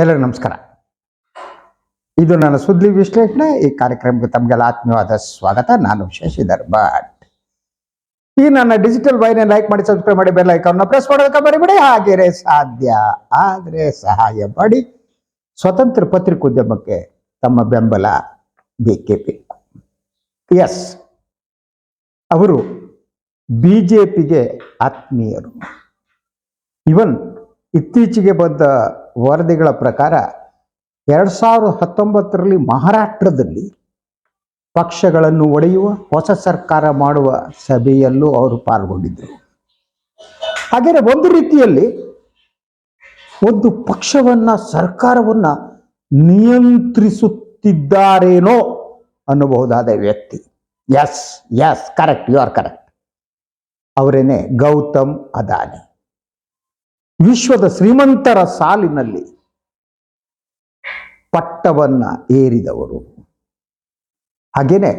ಎಲ್ಲರಿಗೂ ನಮಸ್ಕಾರ. ಇದು ನನ್ನ ಸುದ್ದಿ ವಿಶ್ಲೇಷಣೆ. ಈ ಕಾರ್ಯಕ್ರಮಕ್ಕೆ ತಮಗೆಲ್ಲ ಆತ್ಮೀಯವಾದ ಸ್ವಾಗತ. ನಾನು ಶಶಿಧರ್ ಭಟ್ ಈ ನನ್ನ ಡಿಜಿಟಲ್ ವೈನ ಲೈಕ್ ಮಾಡಿ ಸಬ್ಸ್ಕ್ರೈಬ್ ಮಾಡಿ ಬೆಲ್ ಐಕಾನ್ನ ಪ್ರೆಸ್ ಮಾಡೋದಕ್ಕೆ ಬರಿಬಿಡಿ ಹಾಗೆರೆ ಸಾಧ್ಯ ಆದರೆ ಸಹಾಯ ಮಾಡಿ. ಸ್ವತಂತ್ರ ಪತ್ರಿಕೋದ್ಯಮಕ್ಕೆ ತಮ್ಮ ಬೆಂಬಲ ಬೇಕೇ ಬೇಕು. ಎಸ್ ಅವರು ಬಿ ಜೆ ಪಿಗೆ ಆತ್ಮೀಯರು. ಇವನ್ ಇತ್ತೀಚೆಗೆ ಬಂದ ವರದಿಗಳ ಪ್ರಕಾರ ಎರಡು ಸಾವಿರದ ಹತ್ತೊಂಬತ್ತರಲ್ಲಿ ಮಹಾರಾಷ್ಟ್ರದಲ್ಲಿ ಪಕ್ಷಗಳನ್ನು ಒಡೆಯುವ, ಹೊಸ ಸರ್ಕಾರ ಮಾಡುವ ಸಭೆಯಲ್ಲೂ ಅವರು ಪಾಲ್ಗೊಂಡಿದ್ದರು. ಹಾಗೆಯೇ ಒಂದು ರೀತಿಯಲ್ಲಿ ಒಂದು ಪಕ್ಷವನ್ನ, ಸರ್ಕಾರವನ್ನ ನಿಯಂತ್ರಿಸುತ್ತಿದ್ದಾರೇನೋ ಅನ್ನಬಹುದಾದ ವ್ಯಕ್ತಿ. Yes yes correct you are correct ಅವರೇನೆ? Gautam Adani. ವಿಶ್ವದ ಶ್ರೀಮಂತರ ಸಾಲಿನಲ್ಲಿ ಪಟ್ಟವನ್ನ ಏರಿದವರು. ಹಾಗೇನೆ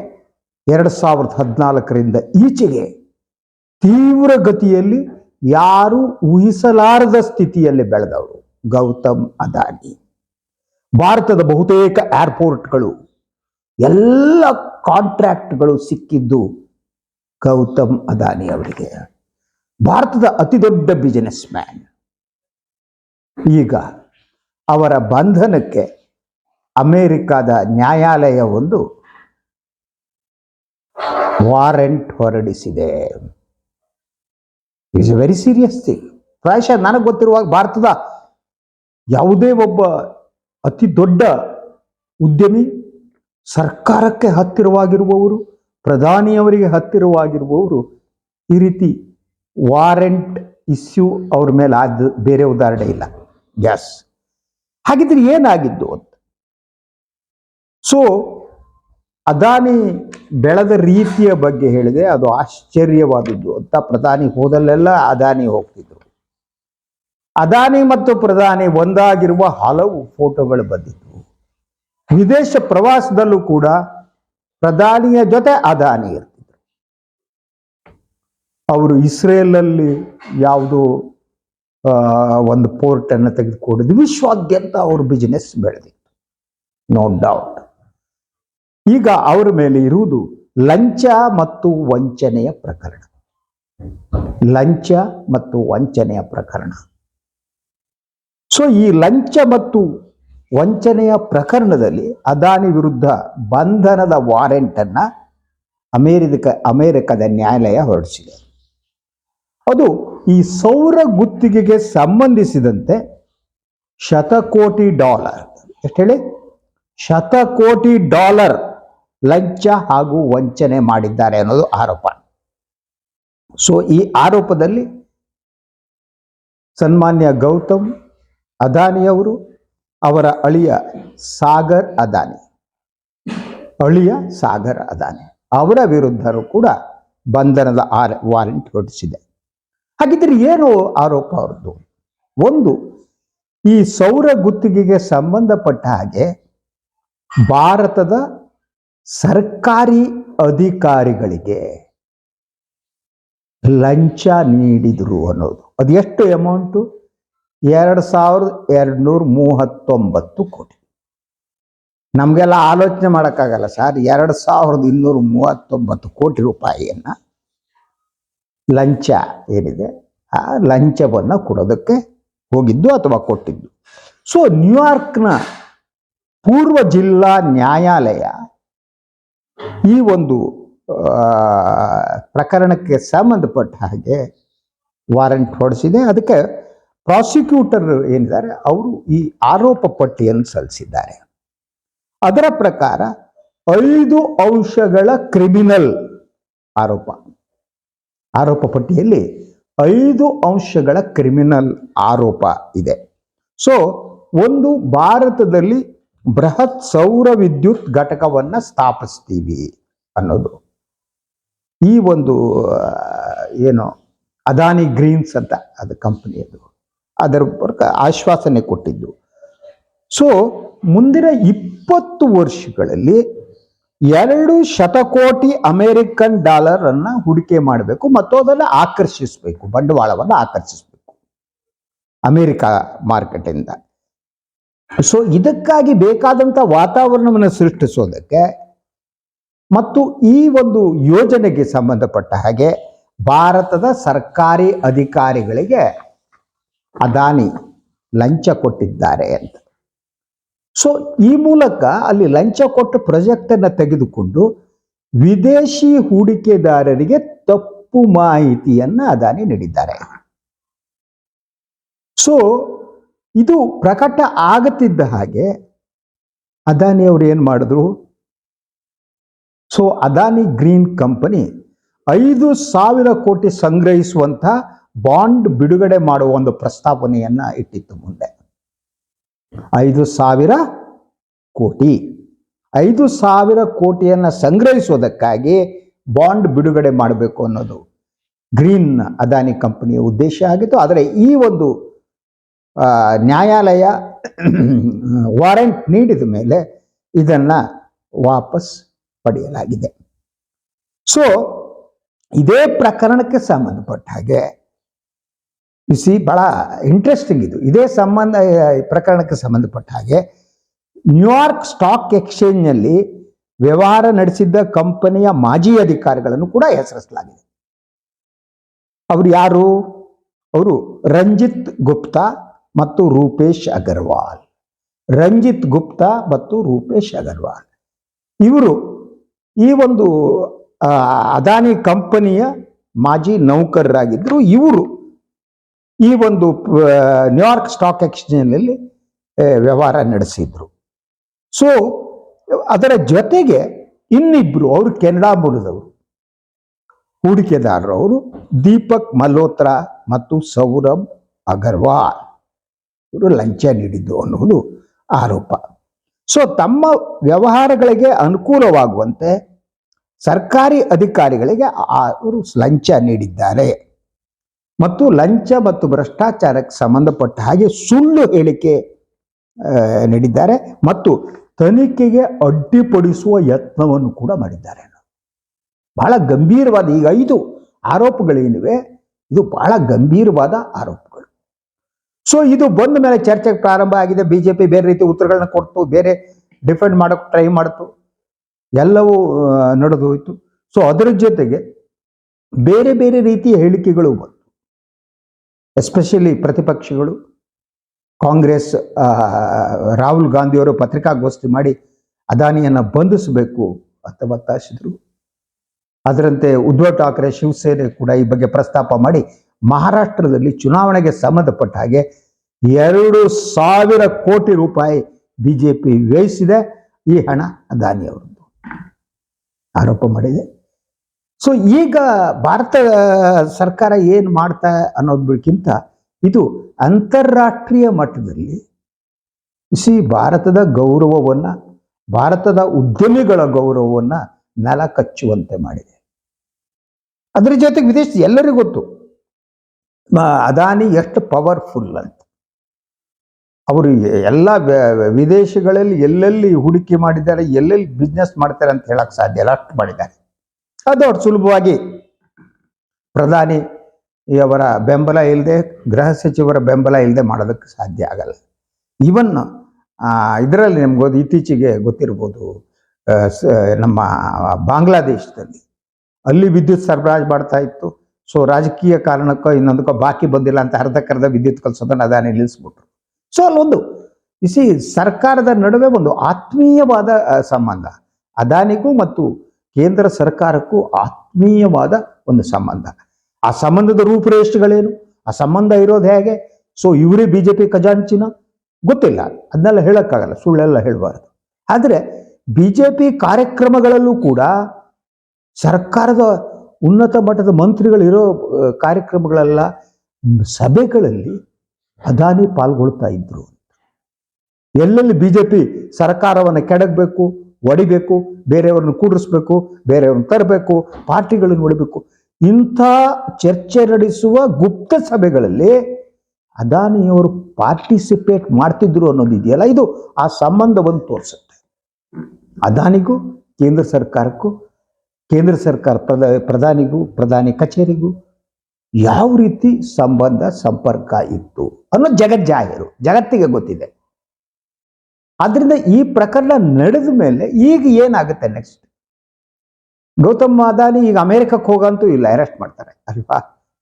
ಎರಡು ಸಾವಿರದ ಹದಿನಾಲ್ಕರಿಂದ ಈಚೆಗೆ ತೀವ್ರ ಗತಿಯಲ್ಲಿ ಯಾರು ಊಹಿಸಲಾರದ ಸ್ಥಿತಿಯಲ್ಲಿ ಬೆಳೆದವರು. ಗೌತಮ್ ಅದಾನಿ. ಭಾರತದ ಬಹುತೇಕ ಏರ್ಪೋರ್ಟ್ಗಳು ಎಲ್ಲ ಕಾಂಟ್ರಾಕ್ಟ್ಗಳು ಸಿಕ್ಕಿದ್ದು ಗೌತಮ್ ಅದಾನಿ ಅವರಿಗೆ. ಭಾರತದ ಅತಿ ದೊಡ್ಡ ಬಿಸಿನೆಸ್ ಮ್ಯಾನ್ ಈಗ ಅವರ ಬಂಧನಕ್ಕೆ ಅಮೇರಿಕಾದ ನ್ಯಾಯಾಲಯ ಒಂದು ವಾರೆಂಟ್ ಹೊರಡಿಸಿದೆ. Is a very serious thing ಪ್ರಾಯಶಃ ನನಗೆ ಗೊತ್ತಿರುವಾಗ ಭಾರತದ ಯಾವುದೇ ಒಬ್ಬ ಅತಿ ದೊಡ್ಡ ಉದ್ಯಮಿ ಸರ್ಕಾರಕ್ಕೆ ಹತ್ತಿರವಾಗಿರುವವರು, ಪ್ರಧಾನಿಯವರಿಗೆ ಹತ್ತಿರವಾಗಿರುವವರು ಈ ರೀತಿ ವಾರೆಂಟ್ ಇಶ್ಯೂ ಅವ್ರ ಮೇಲೆ ಆದ ಬೇರೆ ಉದಾಹರಣೆ ಇಲ್ಲ. ಎಸ್ ಹಾಗಿದ್ರೆ ಏನಾಗಿದ್ದು ಅಂತ? ಸೊ ಅದಾನಿ ಬೆಳೆದ ರೀತಿಯ ಬಗ್ಗೆ ಹೇಳಿದೆ ಅದು ಆಶ್ಚರ್ಯವಾದದ್ದು ಅಂತ ಪ್ರಧಾನಿ ಹೋದಲ್ಲೆಲ್ಲ ಅದಾನಿ ಹೋಗ್ತಿದ್ರು. ಅದಾನಿ ಮತ್ತು ಪ್ರಧಾನಿ ಒಂದಾಗಿರುವ ಹಲವು ಫೋಟೋಗಳು ಬಂದಿದ್ವು. ವಿದೇಶ ಪ್ರವಾಸದಲ್ಲೂ ಕೂಡ ಪ್ರಧಾನಿಯ ಜೊತೆ ಅದಾನಿ ಇರ್ತಿದ್ರು. ಅವರು ಇಸ್ರೇಲಲ್ಲಿ ಯಾವುದು ಒಂದು ಪೋರ್ಟನ್ನು ತೆಗೆದುಕೊಂಡಿದ್ದು ವಿಶ್ವಾದ್ಯಂತ ಅವ್ರ ಬಿಸಿನೆಸ್ ಬೆಳೆದಿತ್ತು. ನೋ ಡೌಟ್ ಈಗ ಅವರ ಮೇಲೆ ಇರುವುದು ಲಂಚ ಮತ್ತು ವಂಚನೆಯ ಪ್ರಕರಣ. ಲಂಚ ಮತ್ತು ವಂಚನೆಯ ಪ್ರಕರಣ. ಸೊ ಈ ಲಂಚ ಮತ್ತು ವಂಚನೆಯ ಪ್ರಕರಣದಲ್ಲಿ ಅದಾನಿ ವಿರುದ್ಧ ಬಂಧನದ ವಾರೆಂಟ್ ಅನ್ನ ಅಮೇರಿಕ ಅಮೇರಿಕದ ನ್ಯಾಯಾಲಯ ಹೊರಡಿಸಿದೆ. ಅದು ಈ ಸೌರ ಗುತ್ತಿಗೆಗೆ ಸಂಬಂಧಿಸಿದಂತೆ ಶತಕೋಟಿ ಡಾಲರ್. ಎಷ್ಟು ಹೇಳಿ? ಶತಕೋಟಿ ಡಾಲರ್ ಲಂಚ ಹಾಗೂ ವಂಚನೆ ಮಾಡಿದ್ದಾರೆ ಅನ್ನೋದು ಆರೋಪ. ಸೊ ಈ ಆರೋಪದಲ್ಲಿ ಸನ್ಮಾನ್ಯ ಗೌತಮ್ ಅದಾನಿಯವರು ಅವರ ಅಳಿಯ ಸಾಗರ್ ಅದಾನಿ, ಅಳಿಯ ಸಾಗರ್ ಅದಾನಿ ಅವರ ವಿರುದ್ಧರು ಕೂಡ ಬಂಧನದ ಆರ್, ವಾರೆಂಟ್ ಹೊರಡಿಸಿದೆ. ಹಾಗಿದ್ರೆ ಏನು ಆರೋಪ ಅವ್ರದ್ದು? ಒಂದು, ಈ ಸೌರ ಗುತ್ತಿಗೆಗೆ ಸಂಬಂಧಪಟ್ಟ ಹಾಗೆ ಭಾರತದ ಸರ್ಕಾರಿ ಅಧಿಕಾರಿಗಳಿಗೆ ಲಂಚ ನೀಡಿದರು ಅನ್ನೋದು. ಅದೆಷ್ಟು ಅಮೌಂಟು ಎರಡು ಸಾವಿರದ ಎರಡ್ನೂರ ಮೂವತ್ತೊಂಬತ್ತು ಕೋಟಿ. ನಮಗೆಲ್ಲ ಆಲೋಚನೆ ಮಾಡೋಕ್ಕಾಗಲ್ಲ ಸರ್. ಎರಡು ಸಾವಿರದ ಇನ್ನೂರ ಮೂವತ್ತೊಂಬತ್ತು ಕೋಟಿ ರೂಪಾಯಿಯನ್ನ ಲಂಚ ಏನಿದೆ? ಆ ಲಂಚವನ್ನು ಕೊಡೋದಕ್ಕೆ ಹೋಗಿದ್ದು ಅಥವಾ ಕೊಟ್ಟಿದ್ದು. ಸೊ ನ್ಯೂಯಾರ್ಕ್ನ ಪೂರ್ವ ಜಿಲ್ಲಾ ನ್ಯಾಯಾಲಯ ಈ ಒಂದು ಪ್ರಕರಣಕ್ಕೆ ಸಂಬಂಧಪಟ್ಟ ಹಾಗೆ ವಾರೆಂಟ್ ಹೊರಡಿಸಿದೆ ಅದಕ್ಕೆ ಪ್ರಾಸಿಕ್ಯೂಟರ್ ಏನಿದ್ದಾರೆ, ಅವರು ಈ ಆರೋಪ ಪಟ್ಟಿಯನ್ನು ಸಲ್ಲಿಸಿದ್ದಾರೆ. ಅದರ ಪ್ರಕಾರ ಐದು ಅಂಶಗಳ ಕ್ರಿಮಿನಲ್ ಆರೋಪ. ಆರೋಪ ಪಟ್ಟಿಯಲ್ಲಿ ಐದು ಅಂಶಗಳ ಕ್ರಿಮಿನಲ್ ಆರೋಪ ಇದೆ. ಸೊ ಒಂದು ಭಾರತದಲ್ಲಿ ಬೃಹತ್ ಸೌರ ವಿದ್ಯುತ್ ಘಟಕವನ್ನ ಸ್ಥಾಪಿಸ್ತೀವಿ ಅನ್ನೋದು. ಈ ಒಂದು ಏನು ಅದಾನಿ ಗ್ರೀನ್ಸ್ ಅಂತ ಅದು ಕಂಪನಿಯದು ಅದರ ಆಶ್ವಾಸನೆ ಕೊಟ್ಟಿದ್ದು. ಸೊ ಮುಂದಿನ ಇಪ್ಪತ್ತು ವರ್ಷಗಳಲ್ಲಿ ಎರಡು ಶತಕೋಟಿ ಅಮೆರಿಕನ್ ಡಾಲರ್ ಅನ್ನ ಹೂಡಿಕೆ ಮಾಡಬೇಕು ಮತ್ತು ಅದನ್ನು ಆಕರ್ಷಿಸಬೇಕು, ಬಂಡವಾಳವನ್ನು ಆಕರ್ಷಿಸಬೇಕು ಅಮೆರಿಕ ಮಾರ್ಕೆಟಿಂದ ಸೊ ಇದಕ್ಕಾಗಿ ಬೇಕಾದಂಥ ವಾತಾವರಣವನ್ನು ಸೃಷ್ಟಿಸೋದಕ್ಕೆ ಮತ್ತು ಈ ಒಂದು ಯೋಜನೆಗೆ ಸಂಬಂಧಪಟ್ಟ ಹಾಗೆ ಭಾರತದ ಸರ್ಕಾರಿ ಅಧಿಕಾರಿಗಳಿಗೆ ಅದಾನಿ ಲಂಚ ಕೊಟ್ಟಿದ್ದಾರೆ ಅಂತ. ಸೊ ಈ ಮೂಲಕ ಅಲ್ಲಿ ಲಂಚ ಕೊಟ್ಟು ಪ್ರಾಜೆಕ್ಟ್ ಅನ್ನು ತೆಗೆದುಕೊಂಡು ವಿದೇಶಿ ಹೂಡಿಕೆದಾರರಿಗೆ ತಪ್ಪು ಮಾಹಿತಿಯನ್ನು ಅದಾನಿ ನೀಡಿದ್ದಾರೆ. ಸೊ ಇದು ಪ್ರಕಟ ಆಗುತ್ತಿದ್ದ ಹಾಗೆ ಅದಾನಿ ಅವರು ಏನು ಮಾಡಿದ್ರು? ಸೊ ಅದಾನಿ ಗ್ರೀನ್ ಕಂಪನಿ ಐದು ಸಾವಿರ ಕೋಟಿ ಸಂಗ್ರಹಿಸುವಂತ ಬಾಂಡ್ ಬಿಡುಗಡೆ ಮಾಡುವ ಒಂದು ಪ್ರಸ್ತಾವನೆಯನ್ನ ಇಟ್ಟಿತ್ತು ಮುಂದೆ. ಐದು ಸಾವಿರ ಕೋಟಿ. ಐದು ಸಾವಿರ ಕೋಟಿಯನ್ನು ಸಂಗ್ರಹಿಸೋದಕ್ಕಾಗಿ ಬಾಂಡ್ ಬಿಡುಗಡೆ ಮಾಡಬೇಕು ಅನ್ನೋದು ಗ್ರೀನ್ ಅದಾನಿ ಕಂಪನಿಯ ಉದ್ದೇಶ ಆಗಿತ್ತು. ಆದರೆ ಈ ಒಂದು ನ್ಯಾಯಾಲಯ ವಾರೆಂಟ್ ನೀಡಿದ ಮೇಲೆ ಇದನ್ನು ವಾಪಸ್ ಪಡೆಯಲಾಗಿದೆ. ಸೊ ಇದೇ ಪ್ರಕರಣಕ್ಕೆ ಸಂಬಂಧಪಟ್ಟ ಹಾಗೆ ಬಿಸಿ ಬಹಳ ಇಂಟ್ರೆಸ್ಟಿಂಗ್ ಇದು. ಇದೇ ಸಂಬಂಧ ಪ್ರಕರಣಕ್ಕೆ ಸಂಬಂಧಪಟ್ಟ ಹಾಗೆ ನ್ಯೂಯಾರ್ಕ್ ಸ್ಟಾಕ್ ಎಕ್ಸ್ಚೇಂಜ್ನಲ್ಲಿ ವ್ಯವಹಾರ ನಡೆಸಿದ್ದ ಕಂಪನಿಯ ಮಾಜಿ ಅಧಿಕಾರಿಗಳನ್ನು ಕೂಡ ಹೆಸರಿಸಲಾಗಿದೆ. ಅವರು ಯಾರು? ಅವರು ರಂಜಿತ್ ಗುಪ್ತಾ ಮತ್ತು ರೂಪೇಶ್ ಅಗರ್ವಾಲ್. ರಂಜಿತ್ ಗುಪ್ತಾ ಮತ್ತು ರೂಪೇಶ್ ಅಗರ್ವಾಲ್. ಇವರು ಈ ಒಂದು ಅದಾನಿ ಕಂಪನಿಯ ಮಾಜಿ ನೌಕರರಾಗಿದ್ದರು ಇವರು ಈ ಒಂದು ನ್ಯೂಯಾರ್ಕ್ ಸ್ಟಾಕ್ ಎಕ್ಸ್ಚೇಂಜ್ನಲ್ಲಿ ಆ, ವ್ಯವಹಾರ ನಡೆಸಿದ್ರು. ಸೊ ಅದರ ಜೊತೆಗೆ ಇನ್ನಿಬ್ರು ಅವರು ಕೆನಡಾ ಮೂಲದವರು ಹೂಡಿಕೆದಾರರು ಅವರು ದೀಪಕ್ ಮಲ್ಹೋತ್ರಾ ಮತ್ತು ಸೌರಭ್ ಅಗರ್ವಾಲ್ ಇವರು ಲಂಚ ನೀಡಿದ್ದು ಅನ್ನುವುದು ಆರೋಪ. ಸೊ ತಮ್ಮ ವ್ಯವಹಾರಗಳಿಗೆ ಅನುಕೂಲವಾಗುವಂತೆ ಸರ್ಕಾರಿ ಅಧಿಕಾರಿಗಳಿಗೆ ಅವರು ಲಂಚ ನೀಡಿದ್ದಾರೆ. ಮತ್ತು ಲಂಚ ಮತ್ತು ಭ್ರಷ್ಟಾಚಾರಕ್ಕೆ ಸಂಬಂಧಪಟ್ಟ ಹಾಗೆ ಸುಳ್ಳು ಹೇಳಿಕೆ ನೀಡಿದ್ದಾರೆ ಮತ್ತು ತನಿಖೆಗೆ ಅಡ್ಡಿಪಡಿಸುವ ಯತ್ನವನ್ನು ಕೂಡ ಮಾಡಿದ್ದಾರೆ. ಬಹಳ ಗಂಭೀರವಾದ ಈಗ ಐದು ಆರೋಪಗಳೇನಿವೆ ಇದು ಬಹಳ ಗಂಭೀರವಾದ ಆರೋಪಗಳು. ಸೊ ಇದು ಬಂದ ಮೇಲೆ ಚರ್ಚೆಗೆ ಪ್ರಾರಂಭ ಆಗಿದೆ. ಬಿಜೆಪಿ ಬೇರೆ ರೀತಿ ಉತ್ತರಗಳನ್ನ ಕೊಡ್ತು, ಬೇರೆ ಡಿಫೆಂಡ್ ಮಾಡೋಕೆ ಟ್ರೈ ಮಾಡ್ತು. ಎಲ್ಲವೂ ನಡೆದು ಹೋಯಿತು ಸೊ ಅದರ ಜೊತೆಗೆ ಬೇರೆ ಬೇರೆ ರೀತಿಯ ಹೇಳಿಕೆಗಳು ಬಂತು. ಎಸ್ಪೆಷಲಿ ಪ್ರತಿಪಕ್ಷಗಳು, ಕಾಂಗ್ರೆಸ್ ರಾಹುಲ್ ಗಾಂಧಿಯವರು ಪತ್ರಿಕಾಗೋಷ್ಠಿ ಮಾಡಿ ಅದಾನಿಯನ್ನು ಬಂಧಿಸಬೇಕು ಅಂತ ಒತ್ತಾಯಿಸಿದರು. ಅದರಂತೆ ಉದ್ಧವ್ ಠಾಕ್ರೆ, ಶಿವಸೇನೆ ಕೂಡ ಈ ಬಗ್ಗೆ ಪ್ರಸ್ತಾಪ ಮಾಡಿ ಮಹಾರಾಷ್ಟ್ರದಲ್ಲಿ ಚುನಾವಣೆಗೆ ಸಂಬಂಧಪಟ್ಟ ಹಾಗೆ ಎರಡು ಸಾವಿರ ಕೋಟಿ ರೂಪಾಯಿ ಬಿಜೆಪಿ ವ್ಯಯಿಸಿದೆ. ಈ ಹಣ ಅದಾನಿಯವರದ್ದು. ಆರೋಪ ಮಾಡಿದೆ. ಸೊ ಈಗ ಭಾರತ ಸರ್ಕಾರ ಏನು ಮಾಡ್ತಾ ಅನ್ನೋದಕ್ಕಿಂತ ಇದು ಅಂತಾರಾಷ್ಟ್ರೀಯ ಮಟ್ಟದಲ್ಲಿ ಸಿ ಭಾರತದ ಗೌರವವನ್ನು, ಭಾರತದ ಉದ್ಯಮಿಗಳ ಗೌರವವನ್ನು ನೆಲ ಕಚ್ಚುವಂತೆ ಮಾಡಿದೆ. ಅದರ ಜೊತೆಗೆ ವಿದೇಶ ಎಲ್ಲರಿಗೂ ಗೊತ್ತು. ಅದಾನಿ ಎಷ್ಟು ಪವರ್ಫುಲ್ ಅಂತ. ಅವರು ಎಲ್ಲ ವಿದೇಶಗಳಲ್ಲಿ ಎಲ್ಲೆಲ್ಲಿ ಹೂಡಿಕೆ ಮಾಡಿದ್ದಾರೆ, ಎಲ್ಲೆಲ್ಲಿ ಬಿಸ್ನೆಸ್ ಮಾಡ್ತಾರೆ ಅಂತ ಹೇಳಕ್ಕೆ ಸಾಧ್ಯ ಇಲ್ಲ, ಅಷ್ಟು ಮಾಡಿದ್ದಾರೆ. ಅದು ಅವ್ರು ಸುಲಭವಾಗಿ ಪ್ರಧಾನಿ ಅವರ ಬೆಂಬಲ ಇಲ್ಲದೆ ಗೃಹ ಸಚಿವರ ಬೆಂಬಲ ಇಲ್ಲದೆ ಮಾಡೋದಕ್ಕೆ ಸಾಧ್ಯ ಆಗಲ್ಲ. ಈವನ್ ಇದರಲ್ಲಿ ನಿಮ್ಗೆ ಇತ್ತೀಚೆಗೆ ಗೊತ್ತಿರ್ಬೋದು ನಮ್ಮ ಬಾಂಗ್ಲಾದೇಶದಲ್ಲಿ ಅಲ್ಲಿ ವಿದ್ಯುತ್ ಸರಬರಾಜು ಮಾಡ್ತಾ ಇತ್ತು. ಸೊ ರಾಜಕೀಯ ಕಾರಣಕ್ಕೋ ಇನ್ನೊಂದಕ್ಕೋ ಬಾಕಿ ಬಂದಿಲ್ಲ ಅಂತ ಅರ್ಧಕ್ಕರ್ಧ ವಿದ್ಯುತ್ ಕಲ್ಸೋದನ್ನ ಅದಾನೆ ನಿಲ್ಲಿಸ್ಬಿಟ್ರು. ಸೊ ಅಲ್ಲೊಂದು ಇಸಿ ಸರ್ಕಾರದ ನಡುವೆ ಒಂದು ಆತ್ಮೀಯವಾದ ಸಂಬಂಧ. ಅದಾನಿಗೂ ಮತ್ತು ಕೇಂದ್ರ ಸರ್ಕಾರಕ್ಕೂ ಆತ್ಮೀಯವಾದ ಒಂದು ಸಂಬಂಧ. ಆ ಸಂಬಂಧದ ರೂಪುರೇಷೆಗಳೇನು? ಆ ಸಂಬಂಧ ಇರೋದು ಹೇಗೆ? ಸೊ ಇವರೇ ಬಿಜೆಪಿ ಖಜಾಂಚಿನ? ಗೊತ್ತಿಲ್ಲ. ಅದನ್ನೆಲ್ಲ ಹೇಳೋಕ್ಕಾಗಲ್ಲ. ಸುಳ್ಳೆಲ್ಲ ಹೇಳಬಾರ್ದು. ಆದರೆ ಪಿ ಕಾರ್ಯಕ್ರಮಗಳಲ್ಲೂ ಕೂಡ ಸರ್ಕಾರದ ಉನ್ನತ ಮಟ್ಟದ ಮಂತ್ರಿಗಳಿರೋ ಕಾರ್ಯಕ್ರಮಗಳೆಲ್ಲ ಸಭೆಗಳಲ್ಲಿ ಅದಾನಿ ಪಾಲ್ಗೊಳ್ತಾ ಇದ್ರು ಎಲ್ಲೆಲ್ಲಿ ಬಿ ಜೆ ಪಿ ಸರ್ಕಾರವನ್ನು ಕೆಡಗಬೇಕು? ಒಡಿಬೇಕು, ಬೇರೆಯವ್ರನ್ನ ಕೂಡಿಸ್ಬೇಕು, ಬೇರೆಯವ್ರನ್ನ ತರಬೇಕು, ಪಾರ್ಟಿಗಳನ್ನು ಹೊಡಿಬೇಕು ಇಂಥ ಚರ್ಚೆ ನಡೆಸುವ ಗುಪ್ತ ಸಭೆಗಳಲ್ಲಿ ಅದಾನಿಯವರು ಪಾರ್ಟಿಸಿಪೇಟ್ ಮಾಡ್ತಿದ್ರು ಅನ್ನೋದಿದೆಯಲ್ಲ ಇದು ಆ ಸಂಬಂಧವನ್ನು ತೋರಿಸುತ್ತೆ. ಅದಾನಿಗೂ, ಕೇಂದ್ರ ಸರ್ಕಾರಕ್ಕೂ, ಕೇಂದ್ರ ಸರ್ಕಾರ ಪ್ರಧ ಪ್ರಧಾನಿಗೂ, ಪ್ರಧಾನಿ ಕಚೇರಿಗೂ ಯಾವ ರೀತಿ ಸಂಬಂಧ, ಸಂಪರ್ಕ ಇತ್ತು ಅನ್ನೋ ಜಗಜ್ಜಾಹಿರು ಜಗತ್ತಿಗೆ ಗೊತ್ತಿದೆ. ಆದ್ರಿಂದ ಈ ಪ್ರಕರಣ ನಡೆದ ಮೇಲೆ ಈಗ ಏನಾಗುತ್ತೆ ನೆಕ್ಸ್ಟ್ ಗೌತಮ್ ಅದಾನಿ ಈಗ ಅಮೆರಿಕಕ್ಕೆ ಹೋಗಂತೂ ಇಲ್ಲ ಅರೆಸ್ಟ್ ಮಾಡ್ತಾರೆ, ಅಲ್ವಾ?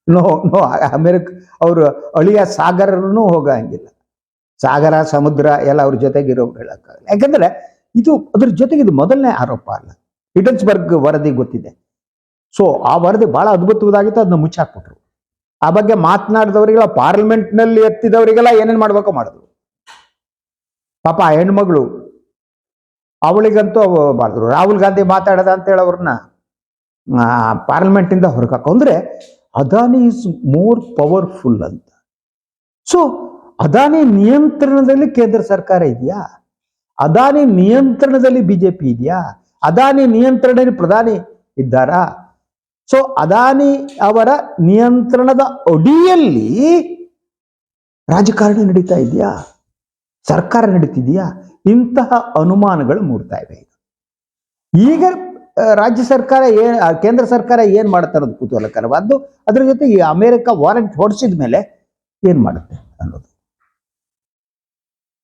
ನೋ ನೋ ಅಮೆರಿಕ, ಅವರು ಅಳಿಯ ಹೋಗ ಹೋಗಂಗಿಲ್ಲ. ಸಾಗರ, ಸಮುದ್ರ ಎಲ್ಲ ಅವ್ರ ಜೊತೆಗಿರೋ ಹೇಳಕ್ಕಾಗಲ್ಲ. ಯಾಕಂದ್ರೆ ಇದು ಅದ್ರ ಜೊತೆಗೆ ಇದು ಮೊದಲನೇ ಆರೋಪ ಅಲ್ಲ. ಹಿಟನ್ಸ್ಬರ್ಗ್ ವರದಿ ಗೊತ್ತಿದೆ. ಸೊ ಆ ವರದಿ ಬಹಳ ಅದ್ಭುತವಾಗಿತ್ತು ಅದನ್ನ ಮುಚ್ಚಾಕ್ಬಿಟ್ರು. ಆ ಬಗ್ಗೆ ಮಾತನಾಡಿದವರಿಗೆಲ್ಲ, ಪಾರ್ಲಿಮೆಂಟ್ನಲ್ಲಿ ಎತ್ತಿದವರಿಗೆಲ್ಲ ಏನೇನ್ ಮಾಡ್ಬೇಕೋ ಮಾಡಿದ್ರು. ಪಾಪ ಆ ಹೆಣ್ಮಗಳು ಅವಳಿಗಂತೂ ಅವ ಮಾಡಿದ್ರು. ರಾಹುಲ್ ಗಾಂಧಿ ಮಾತಾಡದ ಅಂತ ಹೇಳಿ ಅವ್ರನ್ನ ಪಾರ್ಲಿಮೆಂಟ್ ಇಂದ ಹೊರಗಾಕ ಅಂದ್ರೆ ಅದಾನಿ ಈಸ್ ಮೋರ್ ಪವರ್ಫುಲ್ ಅಂತ. ಸೊ ಅದಾನಿ ನಿಯಂತ್ರಣದಲ್ಲಿ ಕೇಂದ್ರ ಸರ್ಕಾರ ಇದೆಯಾ? ಅದಾನಿ ನಿಯಂತ್ರಣದಲ್ಲಿ ಬಿಜೆಪಿ ಇದೆಯಾ? ಅದಾನಿ ನಿಯಂತ್ರಣದಲ್ಲಿ ಪ್ರಧಾನಿ ಇದ್ದಾರಾ? ಸೊ ಅದಾನಿ ಅವರ ನಿಯಂತ್ರಣದ ಅಡಿಯಲ್ಲಿ ರಾಜಕಾರಣ ನಡೀತಾ ಇದೆಯಾ? ಸರ್ಕಾರ ನಡೀತಿದೆಯಾ? ಇಂತಹ ಅನುಮಾನಗಳು ಮೂಡ್ತಾ ಇವೆ ಈಗ. ರಾಜ್ಯ ಸರ್ಕಾರ ಏನ್ ಕೇಂದ್ರ ಸರ್ಕಾರ ಏನ್ ಮಾಡುತ್ತೆ ಅನ್ನೋದು ಕುತೂಹಲಕರವಾದ್ದು? ಅದ್ರ ಜೊತೆ ಈ ಅಮೆರಿಕ ವಾರೆಂಟ್ ಹೊಡಿಸಿದ ಮೇಲೆ ಏನ್ ಮಾಡುತ್ತೆ ಅನ್ನೋದು.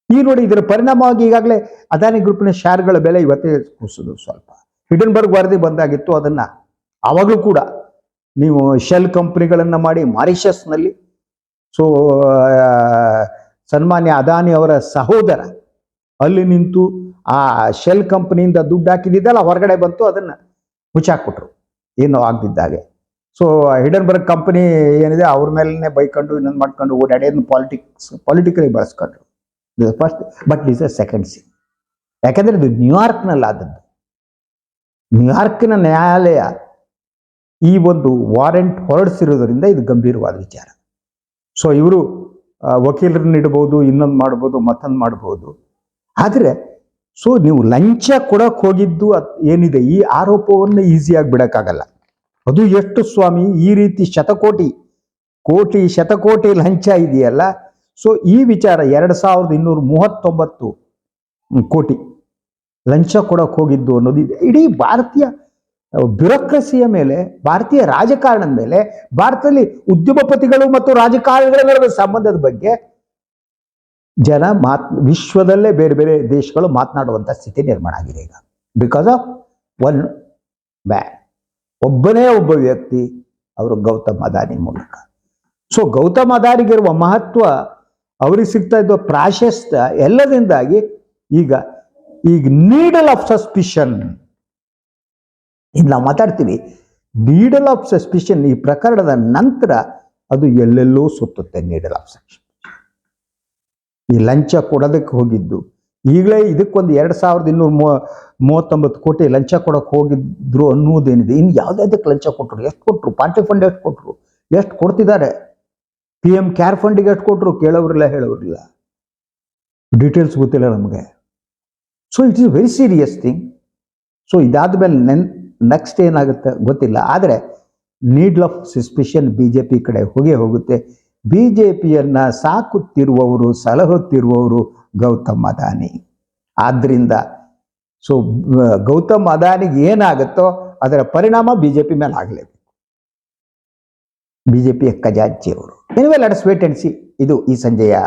ಈ ನೋಡಿ ಇದರ ಪರಿಣಾಮವಾಗಿ ಈಗಾಗಲೇ ಅದಾನಿ ಗ್ರೂಪಿನ ಶೇರ್ಗಳ ಬೆಲೆ ಇವತ್ತೇ ಕುಸಿದು ಸ್ವಲ್ಪ. ಹಿಡನ್ಬರ್ಗ್ ವರದಿ ಬಂದಾಗಿತ್ತು, ಅದನ್ನ ಆವಾಗಲೂ ಕೂಡ ನೀವು ಶೆಲ್ ಕಂಪ್ನಿಗಳನ್ನ ಮಾಡಿ ಮಾರಿಷಸ್ನಲ್ಲಿ. ಸೊ ಸನ್ಮಾನ್ಯ ಅದಾನಿ ಅವರ ಸಹೋದರ. ಅಲ್ಲಿ ನಿಂತು ಆ ಶೆಲ್ ಕಂಪ್ನಿಯಿಂದ ದುಡ್ಡು ಹಾಕಿದ್ದಲ್ಲ ಹೊರಗಡೆ ಬಂತು, ಅದನ್ನ ಮುಚ್ಚಾಕ್ಬಿಟ್ರು. ಏನು ಆಗದಿದ್ದಾಗೆ ಸೊ ಹಿಡನ್ಬರ್ಗ್ ಕಂಪನಿ ಏನಿದೆ, ಅವ್ರ ಮೇಲೇ ಬೈಕೊಂಡು, ಇನ್ನೊಂದು ಮಾಡ್ಕೊಂಡು ಓಡಾಡಿ ಅದನ್ನ politics politically ಬಳಸ್ಕೊಂಡ್ರು. First but is a second see ಯಾಕಂದ್ರೆ ಇದು ನ್ಯೂಯಾರ್ಕ್ನಲ್ಲಿ ಆದದ್ದು ನ್ಯೂಯಾರ್ಕಿನ ನ್ಯಾಯಾಲಯ ಈ ಒಂದು ವಾರೆಂಟ್ ಹೊರಡಿಸಿರೋದ್ರಿಂದ ಇದು ಗಂಭೀರವಾದ ವಿಚಾರ. ಸೊ ಇವರು ವಕೀಲರನ್ನ ಇಡ್ಬೋದು, ಇನ್ನೊಂದು ಮಾಡ್ಬೋದು, ಮತ್ತೊಂದು ಮಾಡ್ಬೋದು. ಆದರೆ, ಸೊ ನೀವು ಲಂಚ ಕೊಡೋಕೆ ಹೋಗಿದ್ದು ಏನಿದೆ, ಈ ಆರೋಪವನ್ನು ಈಸಿಯಾಗಿ ಬಿಡೋಕ್ಕಾಗಲ್ಲ. ಅದು ಎಷ್ಟು ಸ್ವಾಮಿ, ಈ ರೀತಿ ಶತಕೋಟಿ, ಕೋಟಿ, ಶತಕೋಟಿ ಲಂಚ ಇದೆಯಲ್ಲ? ಸೊ ಈ ವಿಚಾರ ಎರಡು ಸಾವಿರದ ಇನ್ನೂರ ಮೂವತ್ತೊಂಬತ್ತು ಕೋಟಿ ಲಂಚ ಕೊಡೋಕೆ ಹೋಗಿದ್ದು ಅನ್ನೋದು ಇದೆ. ಇಡೀ ಭಾರತೀಯ ಬ್ಯೂರೋಕ್ರಸಿಯ ಮೇಲೆ, ಭಾರತೀಯ ರಾಜಕಾರಣದ ಮೇಲೆ, ಭಾರತದಲ್ಲಿ ಉದ್ಯಮಪತಿಗಳು ಮತ್ತು ರಾಜಕಾರಣಿಗಳ ನಡುವೆ ಸಂಬಂಧದ ಬಗ್ಗೆ ಜನ ಮಾತ್, ವಿಶ್ವದಲ್ಲೇ ಬೇರೆ ಬೇರೆ ದೇಶಗಳು ಮಾತನಾಡುವಂಥ ಸ್ಥಿತಿ ನಿರ್ಮಾಣ ಆಗಿದೆ ಈಗ. ಬಿಕಾಸ್ ಆಫ್ ಒನ್ ಮ್ಯಾನ್ ಒಬ್ಬನೇ ಒಬ್ಬ ವ್ಯಕ್ತಿ, ಅವರು ಗೌತಮ್ ಅದಾನಿ ಮೂಲಕ. ಸೊ ಗೌತಮ್ ಅದಾನಿಗಿರುವ ಮಹತ್ವ ಅವ್ರಿಗೆ ಸಿಗ್ತಾ ಇದ್ದ ಪ್ರಾಶಸ್ತ್ಯ ಎಲ್ಲದಿಂದಾಗಿ ಈಗ ಈಗ ನೀಡಲ್ ಆಫ್ ಸಸ್ಪಿಷನ್ ಇನ್ನು ನಾವು ಮಾತಾಡ್ತೀವಿ. ನೀಡಲ್ ಆಫ್ ಸಸ್ಪಿಷನ್ ಈ ಪ್ರಕರಣದ ನಂತರ ಅದು ಎಲ್ಲೆಲ್ಲೋ ಸುತ್ತುತ್ತೆ ನೀಡಲ್ ಆಫ್ ಸಸ್ಪಿಷನ್. ಈ ಲಂಚ ಕೊಡೋದಕ್ಕೆ ಹೋಗಿದ್ದು. ಈಗಲೇ ಇದಕ್ಕೊಂದು ಎರಡು ಸಾವಿರದ ಇನ್ನೂರ ಮೂವ ಮೂವತ್ತೊಂಬತ್ತು ಕೋಟಿ ಲಂಚ ಕೊಡೋಕೆ ಹೋಗಿದ್ರು ಅನ್ನೋದೇನಿದೆ. ಇನ್ನು ಯಾವುದ್ಯಾವುದಕ್ಕೆ ಲಂಚ ಕೊಟ್ಟರು ಎಷ್ಟು ಕೊಟ್ಟರು ಪಾರ್ಟಿ ಫಂಡ್ ಎಷ್ಟು ಕೊಟ್ಟರು ಎಷ್ಟು ಕೊಡ್ತಿದ್ದಾರೆ? ಪಿ ಎಂ ಕೇರ್ ಫಂಡಿಗೆ ಎಷ್ಟು ಕೊಟ್ಟರು ಕೇಳೋರಿಲ್ಲ, ಹೇಳೋರಿಲ್ಲ. ಡೀಟೇಲ್ಸ್ ಗೊತ್ತಿಲ್ಲ ನಮಗೆ. So it is very serious thing so ಇದಾದ ಮೇಲೆ ನೆನ್ ನೆಕ್ಸ್ಟ್ ಏನಾಗುತ್ತೆ ಗೊತ್ತಿಲ್ಲ. ಆದರೆ needle of suspicion B J P ಕಡೆ ಹೋಗಿ ಹೋಗುತ್ತೆ. ಬಿ ಜೆ ಪಿಯನ್ನು ಸಾಕುತ್ತಿರುವವರು, ಸಲಹುತ್ತಿರುವವರು ಗೌತಮ್ ಅದಾನಿ. ಆದ್ದರಿಂದ ಸೊ ಗೌತಮ್ ಅದಾನಿಗೆ ಏನಾಗುತ್ತೋ ಅದರ ಪರಿಣಾಮ ಬಿ ಜೆ ಪಿ ಮೇಲೆ ಆಗಲೇಬೇಕು. ಬಿ ಜೆ ಪಿಯ ಖಜಾಂಚಿಯವರು. Anyway let's wait and see ಇದು ಈ ಸಂಜೆಯ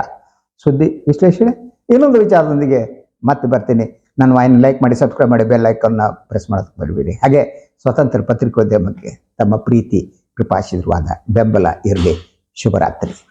ಸುದ್ದಿ. ವಿಶ್ಲೇಷಣೆ. ಇನ್ನೊಂದು ವಿಚಾರದೊಂದಿಗೆ ಮತ್ತೆ ಬರ್ತೀನಿ. ನನ್ನ ವಾಯಿನ ಲೈಕ್ ಮಾಡಿ ಸಬ್ಸ್ಕ್ರೈಬ್ ಮಾಡಿ ಬೆಲ್ ಐಕನ್ನ ಪ್ರೆಸ್ ಮಾಡೋದಕ್ಕೆ ಬರಬೇಡಿ ಹಾಗೆ ಸ್ವತಂತ್ರ ಪತ್ರಿಕೋದ್ಯಮಕ್ಕೆ ತಮ್ಮ ಪ್ರೀತಿ, ಕೃಪಾಶೀರ್ವಾದ, ಬೆಂಬಲ ಇರಲಿ. ಶುಭರಾತ್ರಿ.